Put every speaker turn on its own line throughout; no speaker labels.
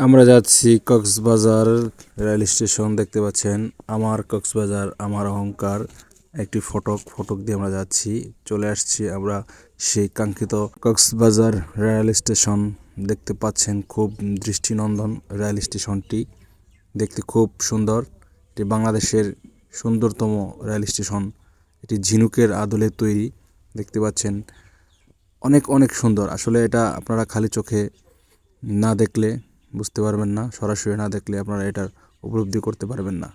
আমরা যাচ্ছি Cox's Bazar rail station, দেখতে পাচ্ছেন আমার কক্সবাজার, আমার অহংকার। একটি ফটক ফটক দিয়ে আমরা যাচ্ছি। চলে আসছি আমরা সেই কাঙ্ক্ষিত কক্সবাজার রেল স্টেশন। দেখতে পাচ্ছেন খুব দৃষ্টিনন্দন রেল স্টেশনটি। দেখতে খুব সুন্দর। এটি বাংলাদেশের সুন্দরতম রেল স্টেশন। এটি ঝিনুকের আদলে তৈরি। দেখতে পাচ্ছেন অনেক অনেক সুন্দর। আসলে এটা আপনারা খালি চোখে না দেখলে বুঝতে পারবেন না সরাসরি না দেখলে আপনারা এটার উপলব্ধি করতে পারবেন না।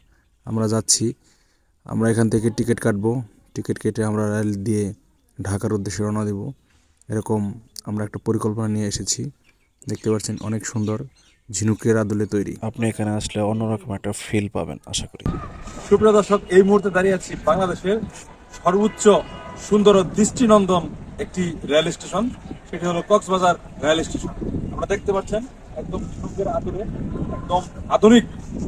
আমরা যাচ্ছি আমরা এখান থেকে টিকিট কাটবো টিকিট কেটে আমরা রেল দিয়ে ঢাকার উদ্দেশ্যে রওনা দেব। এরকম আমরা একটা পরিকল্পনা নিয়ে এসেছি। দেখতে পাচ্ছেন অনেক সুন্দর ঝিনুকের আদলে তৈরি।
আপনি এখানে আসলে অন্যরকম একটা ফিল পাবেন আশা করি।
সুপ্রিয় দর্শক এই মুহূর্তে দাঁড়িয়ে আছি বাংলাদেশের সর্বোচ্চ সুন্দর ও দৃষ্টিনন্দন একটি রেল স্টেশন। সেটি হলো কক্সবাজার রেল স্টেশন। আমরা দেখতে পাচ্ছেন একদম ঝিনুকের আদরে একদম আধুনিক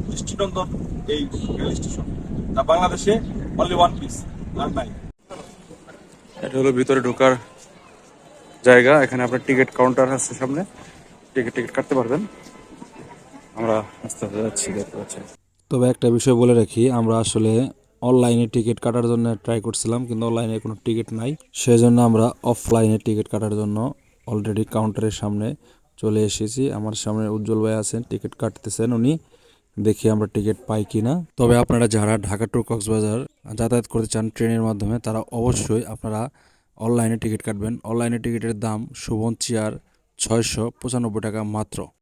দৃষ্টিনন্দন এই রেল স্টেশন তা বাংলাদেশে অনলি ওয়ান পিস আর নাই।
এটা হলো ভিতরে ঢোকার জায়গা এখানে আপনার টিকিট কাউন্টার আছে সামনে। টিকিট টিকিট কাটতে পারবেন। আমরা আস্তে আস্তে যাচ্ছি দেখতে পাচ্ছেন।
তবে একটা বিষয় বলে রাখি আমরা আসলে অনলাইনে টিকিট কাটার জন্য ট্রাই করছিলাম কিন্তু অনলাইনে কোনো টিকিট নাই। সেজন্য আমরা অফলাইনে টিকিট কাটার জন্য অলরেডি কাউন্টারের সামনে চলে এসেছি। আমার সামনে উজ্জ্বল ভাই আছেন, টিকিট কাটতেছেন উনি। দেখি আমরা টিকিট পাই কি না তবে আপনারা যারা ঢাকা টু কক্সবাজার যাতায়াত করতে চান ট্রেনের মাধ্যমে, তারা অবশ্যই আপনারা অনলাইনে টিকিট কাটবেন। অনলাইনে টিকিটের দাম সুবন চেয়ার ছয়শো পঁচানব্বই টাকা মাত্র।